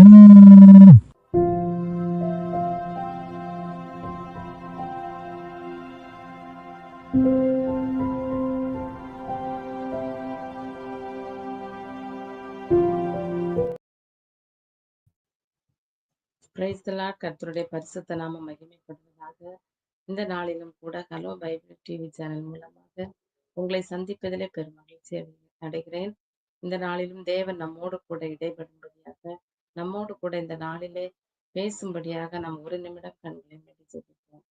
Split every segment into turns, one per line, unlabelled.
Price கர்த்தருடைய பரிசுத்த நாம மகிமைப்படுவதாக இந்த நாளிலும் கூட ஹலோ பைபிள் டிவி சேனல் மூலமாக உங்களை சந்திப்பதிலே பெரும் மகிழ்ச்சி அடைகிறேன். இந்த நாளிலும் தேவன் நம்மோடு கூட இடைபடும்படியாக நம்மோடு கூட இந்த நாளிலே பேசும்படியாக நாம் ஒரு நிமிடம் கண்களை மூடி ஜெபிப்போம்.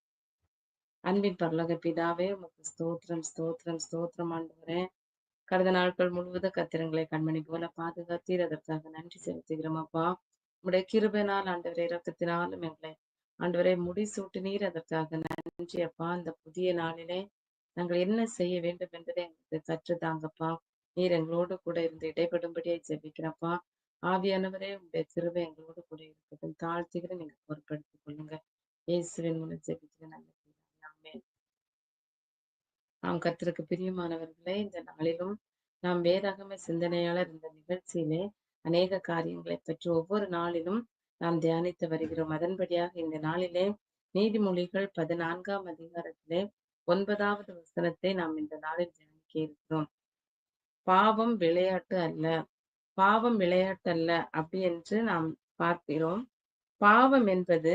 அன்பின் பரலக பிதாவே உமக்கு ஸ்தோத்திரம் ஸ்தோத்திரம் ஸ்தோத்திரம் ஆண்டவரே. கடந்த நாட்கள் முழுவதும் கத்திரங்களை கண்மணி போல பாதுகாத்தீர் அதற்காக நன்றி செலுத்துகிறோம் அப்பா. உங்களுடைய கிருபனால் ஆண்டவரே இரக்கத்தினாலும் எங்களை ஆண்டவரை முடிசூட்டினீர். அதற்காக நன்றி அப்பா. இந்த புதிய நாளிலே நாங்கள் என்ன செய்ய வேண்டும் என்பதை எங்களுக்கு கற்றுதாங்கப்பா நீர் எங்களோடு கூட இருந்து இடைபடும்படியே ஜெபிக்கிறப்பா. ஆவியானவரே உங்களுடைய திருவை எங்களோடு கூட இருக்கட்டும். தாழ்த்திகளை நீங்க பொறுப்படுத்திக் கொள்ளுங்க. இயேசுவின் மூலம் ஜெபிக்கிற நல்ல நாம் கர்த்தருக்கு பிரியமானவர்களே இந்த நாளிலும் நாம் வேதாகம சிந்தனையாளர் இந்த நிகழ்ச்சியிலே அநேக காரியங்களை பற்றி ஒவ்வொரு நாளிலும் நாம் தியானித்து வருகிறோம். அதன்படியாக இந்த நாளிலே நீதிமொழிகள் பதினான்காம் அதிகாரத்திலே ஒன்பதாவது வசனத்தை நாம் இந்த நாளில் தியானிக்க இருக்கிறோம். பாவம் விளையாட்டு அல்ல. பாவம் விளையாட்டல்ல அப்படி என்று நாம் பார்க்கிறோம். பாவம் என்பது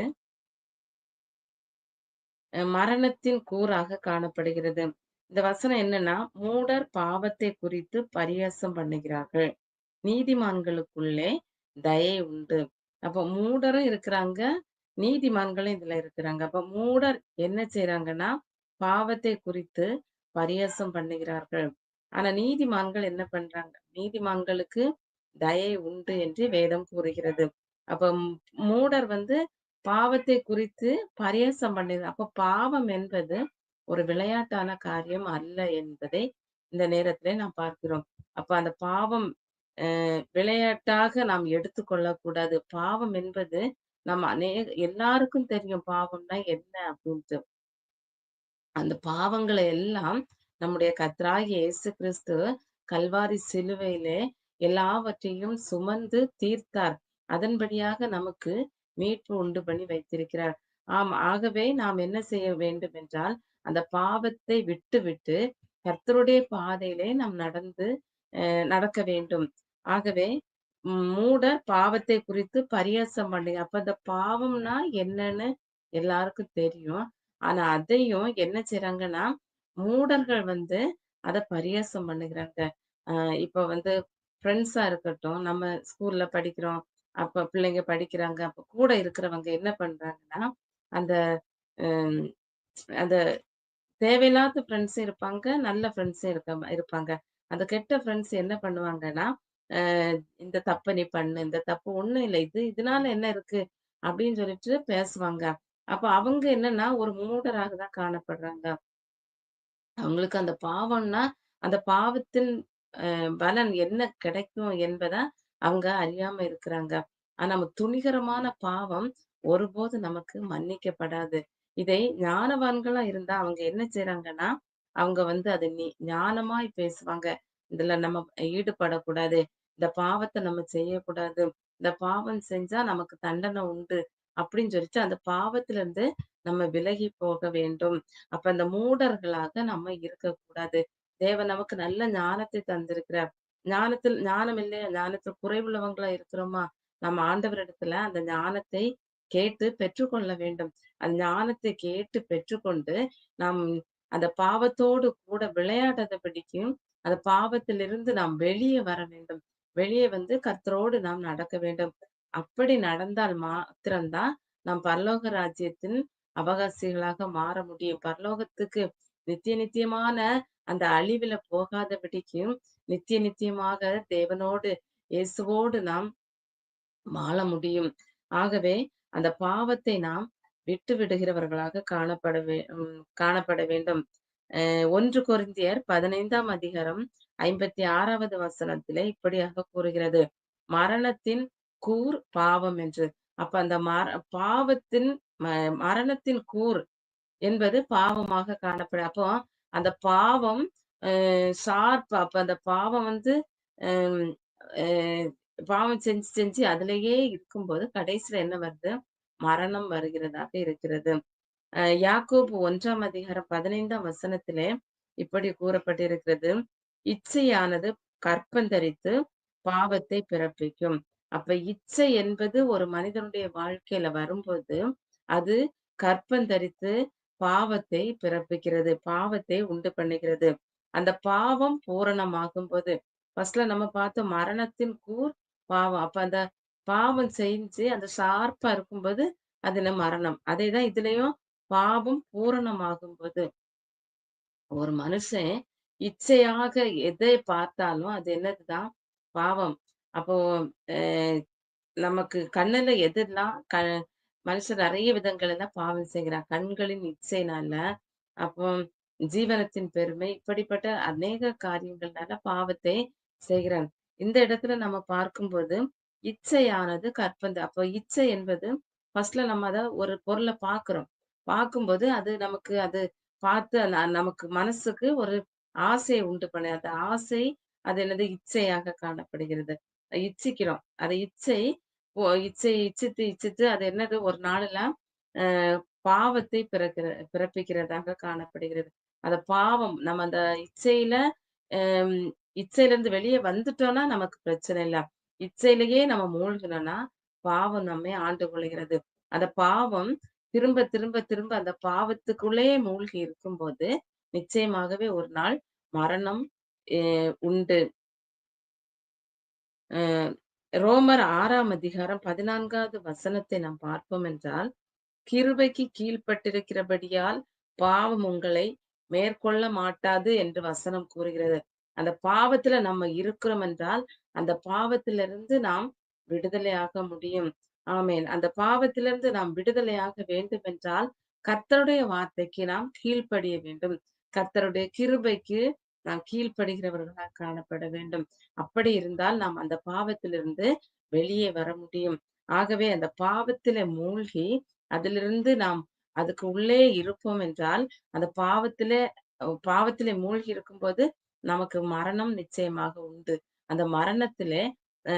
மரணத்தின் கூறாக காணப்படுகிறது. இந்த வசனம் என்னன்னா மூடர் பாவத்தை குறித்து பரியாசம் பண்ணுகிறார்கள். நீதிமான்களுக்குள்ளே தயை உண்டு. அப்ப மூடரும் இருக்கிறாங்க நீதிமான்களும் இதுல இருக்கிறாங்க. அப்ப மூடர் என்ன செய்யறாங்கன்னா பாவத்தை குறித்து பரியாசம் பண்ணுகிறார்கள். ஆனா நீதிமான்கள் என்ன பண்றாங்க? நீதிமான்களுக்கு தயை உண்டு என்று வேதம் கூறுகிறது. அப்ப மூடர் வந்து பாவத்தை குறித்து பரியாசம் பண்ணியது அப்ப பாவம் என்பது ஒரு விளையாட்டான காரியம் அல்ல என்பதை இந்த நேரத்திலே நாம் பார்க்கிறோம். அப்ப அந்த பாவம் அஹ் விளையாட்டாக நாம் எடுத்துக்கொள்ள கூடாது பாவம் என்பது நம்ம அநேக எல்லாருக்கும் தெரியும் பாவம்னா என்ன அப்படின்ட்டு. அந்த பாவங்களை எல்லாம் நம்முடைய கத்ராகி இயேசு கிறிஸ்து கல்வாரி சிலுவையிலே எல்லாவற்றையும் சுமந்து தீர்த்தார். அதன்படியாக நமக்கு மீட்பு உண்டு பண்ணி வைத்திருக்கிறார். ஆம் ஆகவே நாம் என்ன செய்ய வேண்டும் என்றால் அந்த பாவத்தை விட்டு விட்டு கர்த்தருடைய பாதையிலே நாம் நடந்து அஹ் நடக்க வேண்டும். ஆகவே மூடர் பாவத்தை குறித்து பரியாசம் பண்ணுங்க அப்ப அந்த பாவம்னா என்னன்னு எல்லாருக்கும் தெரியும். ஆனா அதையும் என்ன செய்றாங்கன்னா மூடர்கள் வந்து அத பரியாசம் பண்ணுகிறாங்க. ஆஹ் இப்ப வந்து ஃப்ரெண்ட்ஸாக இருக்கட்டும் நம்ம ஸ்கூல்ல படிக்கிறோம் அப்ப பிள்ளைங்க படிக்கிறாங்க அப்ப கூட இருக்கிறவங்க என்ன பண்றாங்கன்னா அந்த ஹம், அந்த தேவையில்லாத ஃப்ரெண்ட்ஸும் இருப்பாங்க நல்ல ஃப்ரெண்ட்ஸும் இருக்க இருப்பாங்க. அந்த கெட்ட ஃப்ரெண்ட்ஸ் என்ன பண்ணுவாங்கன்னா அஹ் இந்த தப்ப நீ பண்ணு இந்த தப்பு ஒண்ணும் இல்லை இது இதனால என்ன இருக்கு? அப்படின்னு சொல்லிட்டு பேசுவாங்க. அப்ப அவங்க என்னன்னா ஒரு மூடராக தான் காணப்படுறாங்க. அவங்களுக்கு அந்த பாவம்னா அந்த பாவத்தின் பலன் என்ன கிடைக்கும் என்பத அவங்க அறியாம இருக்கிறாங்க. ஆனா நம்ம துணிகரமான பாவம் ஒருபோது நமக்கு மன்னிக்கப்படாது. இதை ஞானவான்களா இருந்தா அவங்க என்ன செய்யறாங்கன்னா அவங்க வந்து அதை நீ ஞானமாய் பேசுவாங்க. இதுல நம்ம ஈடுபடக்கூடாது. இந்த பாவத்தை நம்ம செய்யக்கூடாது. இந்த பாவம் செஞ்சா நமக்கு தண்டனை உண்டு. அப்படின்னு சொல்லிட்டு அந்த பாவத்துல இருந்து நம்ம விலகி போக வேண்டும். அப்ப அந்த மூடர்களாக நம்ம இருக்கக்கூடாது. தேவன் நமக்கு நல்ல ஞானத்தை தந்திருக்கிறார் ஞானத்தில் ஞானம் இல்லையா? ஞானத்தில் குறைவுள்ளவங்களா இருக்கிறோமா? நம்ம ஆண்டவரிடத்துல அந்த ஞானத்தை கேட்டு பெற்றுக்கொள்ள வேண்டும். அந்த ஞானத்தை கேட்டு பெற்றுக்கொண்டு நாம் அந்த பாவத்தோடு கூட விளையாடாதபடிக்கும் அந்த பாவத்திலிருந்து நாம் வெளியே வர வேண்டும். வெளியே வந்து கர்த்தரோடு நாம் நடக்க வேண்டும். அப்படி நடந்தால் மாத்திரம்தான் நாம் பரலோக ராஜ்யத்தின் அவகாசிகளாக மாற முடியும். பரலோகத்துக்கு நித்திய நித்தியமான அந்த அழிவில போகாதபடிக்கும் நித்திய நித்தியமாக தேவனோடு இயேசுவோடு நாம் வாழ முடியும். ஆகவே அந்த பாவத்தை நாம் விட்டு விடுகிறவர்களாக காணப்பட வே காணப்பட வேண்டும். அஹ் ஒன்று கொரிந்தியர் பதினைந்தாம் அதிகாரம் ஐம்பத்தி ஆறாவது வசனத்திலே இப்படியாக கூறுகிறது. மரணத்தின் கூர் பாவம் என்று. அப்ப அந்த மர பாவத்தின் ம- மரணத்தின் கூர் என்பது பாவமாக காணப்படும் அப்போ அந்த பாவம் ஷார்ப் அப்ப அந்த பாவம் வந்து அஹ் பாவம் செஞ்சு செஞ்சு அதுலயே இருக்கும்போது கடைசியில என்ன வருது? மரணம் வருகிறதாக இருக்கிறது. யாக்கோபு ஒன்றாம் அதிகாரம் 15ஆம் வசனத்திலே இப்படி கூறப்பட்டிருக்கிறது. இச்சையானது கற்பந்தரித்து பாவத்தை பிறப்பிக்கும். அப்ப இச்சை என்பது ஒரு மனிதனுடைய வாழ்க்கையில வரும்போது, அது கற்பந்தரித்து பாவத்தை பிறப்பிக்கிறது. பாவத்தை உண்டு பண்ணுகிறது. அந்த பாவம் பூரணமாகும்போது ஃபர்ஸ்ட்ல நம்ம பார்த்தோம் மரணத்தின் கூர் பாவம். அப்ப அந்த பாவம் செஞ்சு அந்த ஷார்ப்பா இருக்கும்போது, அதுல மரணம். அதேதான் இதுலயும் பாவம் பூரணமாகும்போது ஒரு மனுஷன் இச்சையாக எதை பார்த்தாலும் அது என்னதுதான்? பாவம். அப்போ நமக்கு கண்ணுல எதெல்லாம் க மனுஷன் நிறைய விதங்கள்ல பாவம் செய்கிறான். கண்களின் இச்சைனால, அப்போ ஜீவனத்தின் பெருமை இப்படிப்பட்ட அநேக காரியங்கள்னால பாவத்தை செய்கிறான். இந்த இடத்துல நம்ம பார்க்கும்போது, இச்சையானது கற்பந்து. அப்போ இச்சை என்பது ஃபர்ஸ்ட்ல நம்ம அதை ஒரு பொருளை பார்க்கிறோம். பார்க்கும்போது அது நமக்கு அது பார்த்து நமக்கு மனசுக்கு ஒரு ஆசையை உண்டு பண்ண அந்த ஆசை அது என்னது இச்சையாக காணப்படுகிறது. இச்சிக்கிறோம். அது இச்சை இச்சை இச்சித்து இச்சித்து அது என்னது ஒரு நாள்ல பாவத்தை பிறக்கிற பிறப்பிக்கிறதாக காணப்படுகிறது. அந்த பாவம் நம்ம அந்த இச்சையில இச்சையில இருந்து வெளியே வந்துட்டோம்னா நமக்கு பிரச்சனை இல்ல. இச்சையிலேயே நம்ம மூழ்கணும்னா பாவம் நம்மை ஆண்டு கொள்கிறது. அந்த பாவம் திரும்ப திரும்ப திரும்ப அந்த பாவத்துக்குள்ளேயே மூழ்கி இருக்கும்போது, நிச்சயமாகவே ஒரு நாள் மரணம் உண்டு. ரோமர் ஆறாம் அதிகாரம் 14வது வசனத்தை நாம் பார்ப்போம் என்றால், கிருபைக்கு கீழ்ப்பட்டிருக்கிறபடியால் பாவம் உங்களை மேற்கொள்ள மாட்டாது என்று வசனம் கூறுகிறது. அந்த பாவத்துல நம்ம இருக்கிறோம் என்றால், அந்த பாவத்திலிருந்து நாம் விடுதலையாக முடியும். ஆமேன் அந்த பாவத்திலிருந்து நாம் விடுதலையாக வேண்டுமென்றால், கர்த்தருடைய வார்த்தைக்கு நாம் கீழ்ப்படிய வேண்டும். கர்த்தருடைய கிருபைக்கு நாம் கீழ்ப்படுகிறவர்களாக காணப்பட வேண்டும். அப்படி இருந்தால் நாம் அந்த பாவத்திலிருந்து வெளியே வர முடியும். ஆகவே அந்த பாவத்தில மூழ்கி, அதிலிருந்து நாம் அதுக்கு உள்ளே இருப்போம் என்றால், அந்த பாவத்திலே பாவத்திலே மூழ்கி இருக்கும்போது, நமக்கு மரணம் நிச்சயமாக உண்டு. அந்த மரணத்திலே அ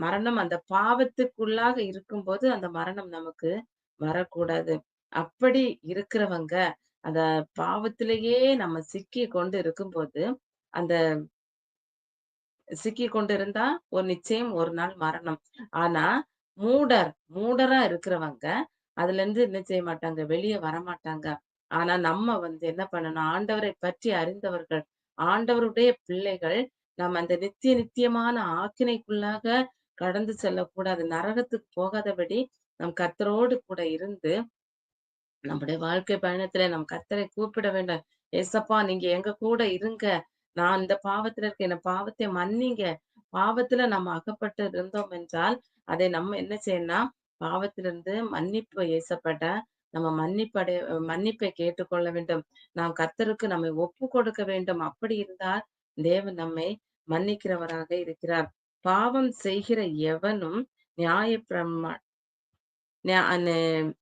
மரணம் அந்த பாவத்துக்குள்ளாக இருக்கும்போது, அந்த மரணம் நமக்கு வரக்கூடாது. அப்படி இருக்கிறவங்க, அந்த பாவத்திலேயே நம்ம சிக்கிக் கொண்டு இருக்கும்போது, அந்த சிக்கிக் கொண்டிருந்தா ஒரு நிச்சயம் ஒரு நாள் மரணம். ஆனா, மூடர் மூடரா இருக்கிறவங்க, அதுலருந்து என்ன செய்ய மாட்டாங்க, வெளிய வரமாட்டாங்க. ஆனா நம்ம வந்து என்ன பண்ணணும், ஆண்டவரை பற்றி அறிந்தவர்கள், ஆண்டவருடைய பிள்ளைகள், நம்ம அந்த நித்திய நித்தியமான ஆக்கினைக்குள்ளாக கடந்து செல்லக்கூடாது. நரகத்துக்கு போகாதபடி நம் கத்தரோடு கூட இருந்து நம்முடைய வாழ்க்கை பயணத்துல நம் கத்தரை கூப்பிட வேண்டும். ஏசப்பா நீங்க எங்க கூட இருங்க. நான் இந்த பாவத்துல இருக்க என்ன பாவத்தை மன்னிங்க. பாவத்துல நம்ம அகப்பட்டு இருந்தோம் என்றால், அதை நம்ம என்ன செய்யணும்னா, பாவத்திலிருந்து மன்னிப்பு ஏசப்பட்ட நம்ம மன்னிப்படை மன்னிப்பை கேட்டுக்கொள்ள வேண்டும். நாம் கர்த்தருக்கு நம்மை ஒப்பு கொடுக்க வேண்டும். அப்படி இருந்தால் தேவன் நம்மை மன்னிக்கிறவராக இருக்கிறார். பாவம் செய்கிற எவனும் நியாய பிரமா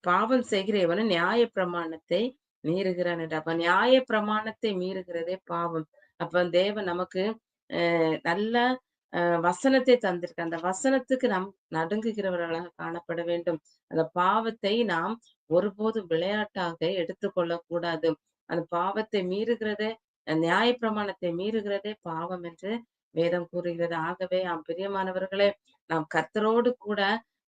பாவம் செய்கிற எவனும் நியாயப்பிரமாணத்தை மீறுகிறான் என்று. அப்ப நியாயப்பிரமாணத்தை மீறுகிறதே பாவம். அப்ப தேவன் நமக்கு அஹ் நல்ல வசனத்தை தந்திருக்கார். அந்த வசனத்துக்கு நாம் நடுங்குகிறவர்களாக காணப்பட வேண்டும். அந்த பாவத்தை நாம் ஒருபோதும் விளையாட்டாக எடுத்துக்கொள்ள கூடாது. அந்த பாவத்தை மீறுகிறதே நியாய பிரமாணத்தை மீறுகிறதே பாவம் என்று வேதம் கூறுகிறது. ஆகவே ஆம் பிரியமானவர்களே, நாம் கர்த்தரோடு கூட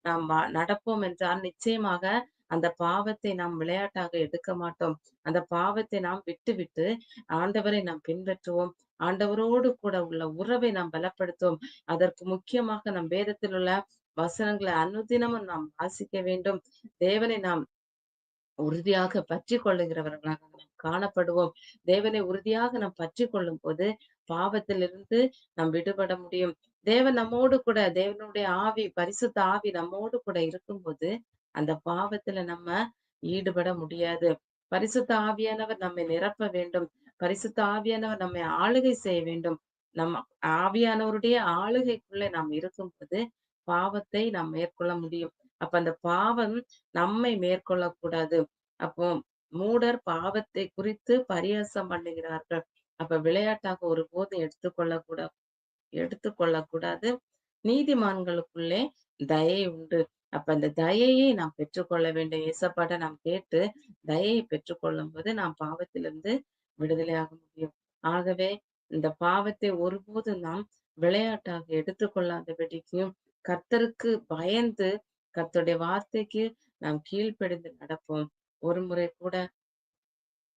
நாம் நடப்போம் என்றால் நிச்சயமாக அந்த பாவத்தை நாம் விளையாட்டாக எடுக்க மாட்டோம். அந்த பாவத்தை நாம் விட்டுவிட்டு ஆண்டவரை நாம் பின்பற்றுவோம். ஆண்டவரோடு கூட உள்ள உறவை நாம் பலப்படுத்துவோம். அதற்கு முக்கியமாக நம் வேதத்தில் உள்ள வசனங்களை அனுதினமும் நாம் வாசிக்க வேண்டும். தேவனை நாம் உறுதியாக பற்றிக் கொள்ளுகிறவர்களாக நாம் காணப்படுவோம். தேவனை உறுதியாக நாம் பற்றிக் கொள்ளும்போது, பாவத்திலிருந்து நாம் விடுபட முடியும். தேவன் நம்மோடு கூட தேவனுடைய ஆவி, பரிசுத்த ஆவி நம்மோடு கூட இருக்கும்போது, அந்த பாவத்துல நம்ம ஈடுபட முடியாது. பரிசுத்த ஆவியானவர் நம்மை நிரப்ப வேண்டும். பரிசுத்த ஆவியானவர் நம்மை ஆளுகை செய்ய வேண்டும். நம்ம ஆவியானவருடைய ஆளுகைக்குள்ள நாம் இருக்கும்போது, பாவத்தை நாம் மேற்கொள்ள முடியும். அப்ப அந்த பாவம் நம்மை மேற்கொள்ளக்கூடாது. அப்போ மூடர் பாவத்தை குறித்து பரியாசம் பண்ணுகிறார்கள். அப்ப விளையாட்டாக ஒருபோதும் எடுத்துக்கொள்ளக்கூடா எடுத்துக்கொள்ளக்கூடாது. நீதிமான்களுக்குள்ளே தயை உண்டு. அப்ப அந்த தயையை நாம் பெற்றுக்கொள்ள வேண்டும். ஏசப்பாட்ட நாம் கேட்டு தயையை பெற்றுக்கொள்ளும்போது நாம் பாவத்திலிருந்து விடுதலையாக முடியும். ஆகவே இந்த பாவத்தை ஒருபோதும் நாம் விளையாட்டாக எடுத்துக்கொள்ளாதபடிக்கும் கர்த்தருக்கு பயந்து கர்த்தருடைய வார்த்தைக்கு நாம் கீழ்ப்படிந்து நடப்போம். ஒரு முறை கூட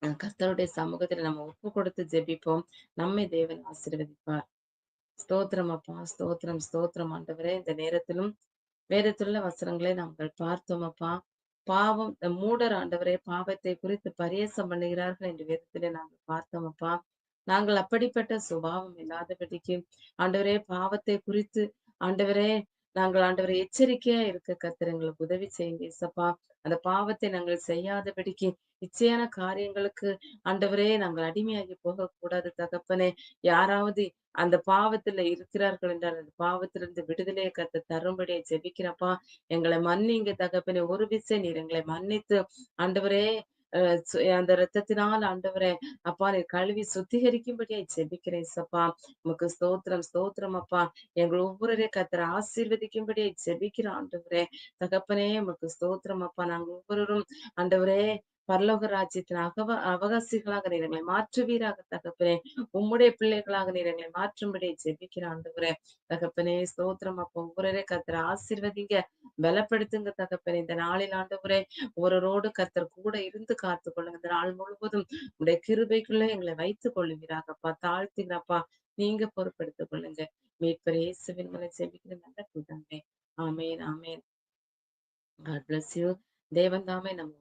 கர்த்தருடைய சமூகத்துல நம்ம ஒப்பு கொடுத்து ஜெபிப்போம். நம்மை தேவன் ஆசீர்வதிப்பார். ஸ்தோத்திரம் அப்பா! ஸ்தோத்திரம், ஸ்தோத்திரம் ஆண்டவரே! இந்த நேரத்திலும் வேதத்திலுள்ள வசனங்களை நாங்கள் பார்த்தோம் அப்பா. பாவம் இந்த மூடர் ஆண்டவரே பாவத்தை குறித்து பரியசம் பண்ணுகிறார்கள் என்று வேதத்திலே நாங்கள் பார்த்தோம் அப்பா. நாங்கள் அப்படிப்பட்ட சுபாவம் இல்லாதபடிக்கு ஆண்டவரே பாவத்தை குறித்து ஆண்டவரே நாங்கள் ஆண்டவர் எச்சரிக்கையா இருக்க கத்திர எங்களுக்கு உதவி செய்யுங்க இசப்பா அந்த பாவத்தை நாங்கள் செய்யாதபடிக்கு நிச்சயான காரியங்களுக்கு ஆண்டவரே நாங்கள் அடிமையாகி போகக்கூடாது தகப்பனே. யாராவது அந்த பாவத்துல இருக்கிறார்கள் என்றால் அந்த பாவத்திலிருந்து விடுதலையை கத்து தரும்படியை ஜெபிக்கிறப்பா எங்களை மன்னிங்க தகப்பனே. ஒரு விசை நீர் எங்களை மன்னித்து ஆண்டவரே அந்த ரத்தத்தினால் ஆண்டவரே அப்பா நீ கழுவி சுத்திகரிக்கும்படியாய் செபிக்கிறேன் சப்பா உமக்கு ஸ்தோத்திரம், ஸ்தோத்திரம் அப்பா. எங்கள் ஒவ்வொருவரே கத்தரை ஆசீர்வதிக்கும்படியாய் செபிக்கிற ஆண்டவரே. தகப்பனே உமக்கு ஸ்தோத்திரம் அப்பா. நாங்க ஒவ்வொருவரும் ஆண்டவரே பரலோக ராஜ்யத்தின் அகவ அவகாசிகளாக நீரங்களை மாற்றுவீராக தகப்பனே. உம்முடைய பிள்ளைகளாக நீரங்களை மாற்றும்படி ஜெபிக்கிற ஆண்டவரே. தகப்பனே ஸ்தோத்திரம் அப்போ ஒவ்வொருவரே கர்த்தர் ஆசிர்வதிங்க பலப்படுத்துங்க தகப்பனே. இந்த நாளில் ஆண்டவரே ஒருவரோடு கத்தர் கூட இருந்து காத்துக்கொள்ளுங்க. இந்த நாள் முழுவதும் உடைய கிருபைக்குள்ளே எங்களை வைத்துக் கொள்ளுவீராகப்பா. தாழ்த்துகிறப்பா. நீங்க பொறுப்படுத்திக் கொள்ளுங்க. மீட்பர் இயேசுவின் ஜெபிக்கிற நல்ல பிதாவே. ஆமேன் ஆமேன் காட் பிளஸ் யூ. தேவன் தாமே நம்ம